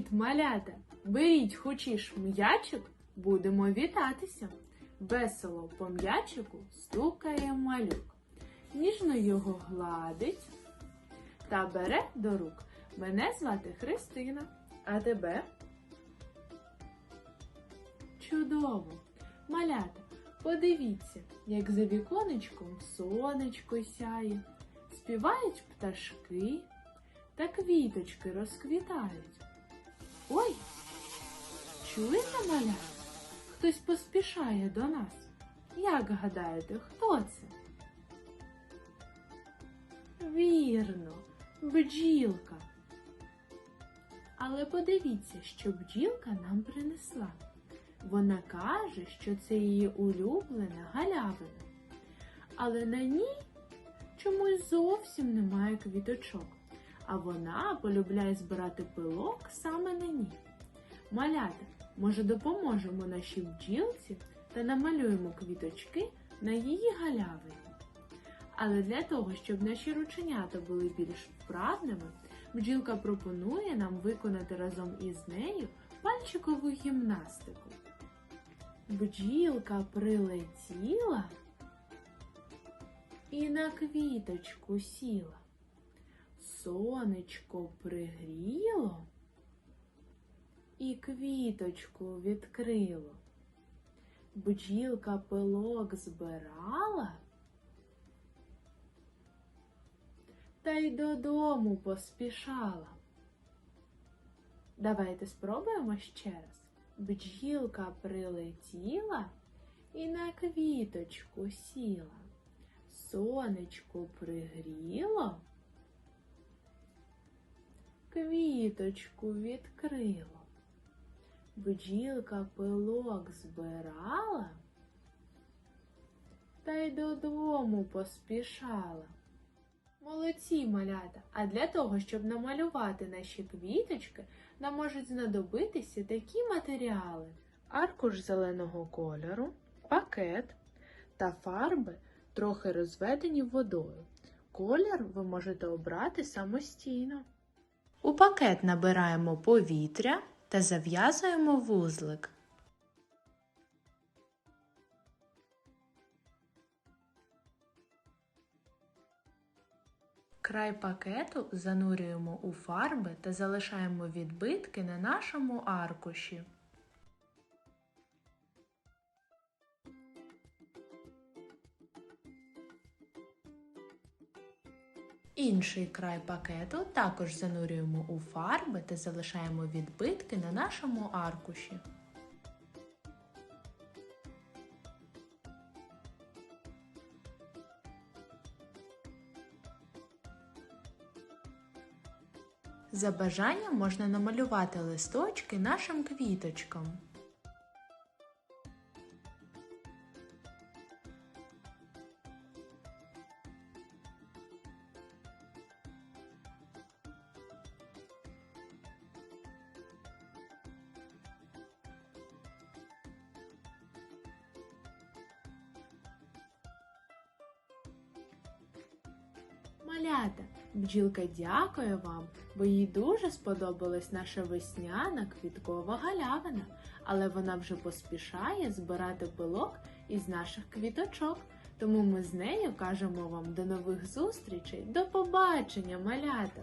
Привіт, малята! Беріть хочеш м'ячик, будемо вітатися. Весело по м'ячику стукає малюк. Ніжно його гладить та бере до рук. Мене звати Христина, а тебе? Чудово! Малята, подивіться, як за віконечком сонечко сяє, співають пташки та квіточки розквітають. Ой, чуєте, маля? Хтось поспішає до нас. Як гадаєте, хто це? Вірно, бджілка. Але подивіться, що бджілка нам принесла. Вона каже, що це її улюблена галявина. Але на ній чомусь зовсім немає квіточок а вона полюбляє збирати пилок саме на ній. Малята, може, допоможемо нашій бджілці та намалюємо квіточки на її галявині. Але для того, щоб наші рученята були більш вправними, бджілка пропонує нам виконати разом із нею пальчикову гімнастику. Бджілка прилетіла і на квіточку сіла. Сонечко пригріло і квіточку відкрило. Бджілка пилок збирала та й додому поспішала. Давайте спробуємо ще раз. Бджілка прилетіла і на квіточку сіла. Сонечко пригріло квіточку відкрило. Бджілка пилок збирала та й додому поспішала. Молодці малята! А для того, щоб намалювати наші квіточки, нам можуть знадобитися такі матеріали: аркуш зеленого кольору, пакет та фарби, трохи розведені водою. Колір ви можете обрати самостійно. У пакет набираємо повітря та зав'язуємо вузлик. Край пакету занурюємо у фарби та залишаємо відбитки на нашому аркуші. Інший край пакету також занурюємо у фарби та залишаємо відбитки на нашому аркуші. За бажанням можна намалювати листочки нашим квіточкам. Малята, бджілка дякує вам, бо їй дуже сподобалась наша весняна квіткова галявина, але вона вже поспішає збирати пилок із наших квіточок. Тому ми з нею кажемо вам до нових зустрічей, до побачення, малята!